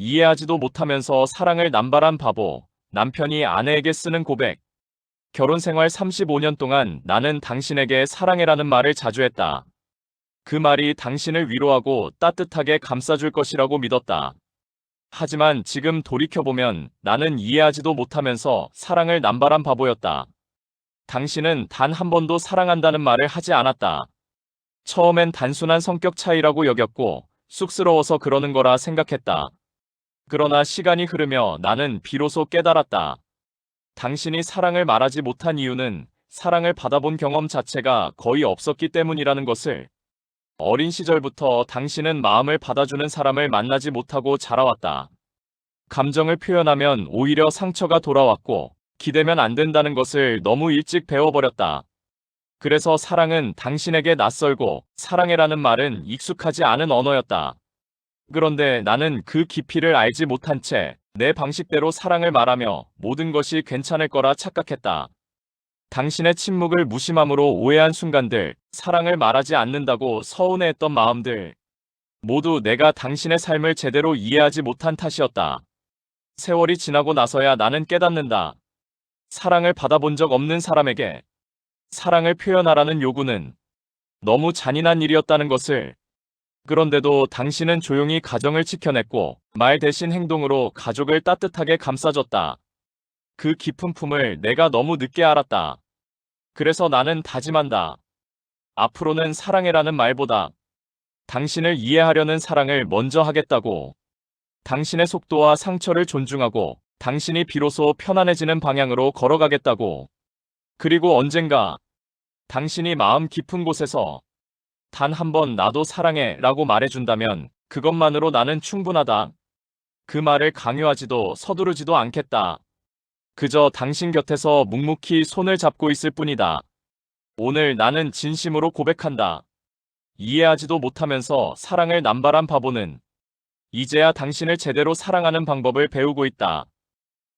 이해하지도 못하면서 사랑을 남발한 바보, 남편이 아내에게 쓰는 고백. 결혼 생활 35년 동안 나는 당신에게 사랑해라는 말을 자주 했다. 그 말이 당신을 위로하고 따뜻하게 감싸줄 것이라고 믿었다. 하지만 지금 돌이켜보면 나는 이해하지도 못하면서 사랑을 남발한 바보였다. 당신은 단 한 번도 사랑한다는 말을 하지 않았다. 처음엔 단순한 성격 차이라고 여겼고 쑥스러워서 그러는 거라 생각했다. 그러나 시간이 흐르며 나는 비로소 깨달았다. 당신이 사랑을 말하지 못한 이유는 사랑을 받아본 경험 자체가 거의 없었기 때문이라는 것을 어린 시절부터 당신은 마음을 받아주는 사람을 만나지 못하고 자라왔다. 감정을 표현하면 오히려 상처가 돌아왔고 기대면 안 된다는 것을 너무 일찍 배워버렸다. 그래서 사랑은 당신에게 낯설고 사랑해라는 말은 익숙하지 않은 언어였다. 그런데 나는 그 깊이를 알지 못한 채 내 방식대로 사랑을 말하며 모든 것이 괜찮을 거라 착각했다. 당신의 침묵을 무심함으로 오해한 순간들, 사랑을 말하지 않는다고 서운해했던 마음들, 모두 내가 당신의 삶을 제대로 이해하지 못한 탓이었다. 세월이 지나고 나서야 나는 깨닫는다. 사랑을 받아본 적 없는 사람에게 사랑을 표현하라는 요구는 너무 잔인한 일이었다는 것을 그런데도 당신은 조용히 가정을 지켜냈고 말 대신 행동으로 가족을 따뜻하게 감싸줬다. 그 깊은 품을 내가 너무 늦게 알았다. 그래서 나는 다짐한다. 앞으로는 사랑해라는 말보다 당신을 이해하려는 사랑을 먼저 하겠다고. 당신의 속도와 상처를 존중하고 당신이 비로소 편안해지는 방향으로 걸어가겠다고. 그리고 언젠가 당신이 마음 깊은 곳에서 단 한 번 나도 사랑해 라고 말해준다면 그것만으로 나는 충분하다. 그 말을 강요하지도 서두르지도 않겠다. 그저 당신 곁에서 묵묵히 손을 잡고 있을 뿐이다. 오늘 나는 진심으로 고백한다. 이해하지도 못하면서 사랑을 남발한 바보는 이제야 당신을 제대로 사랑하는 방법을 배우고 있다.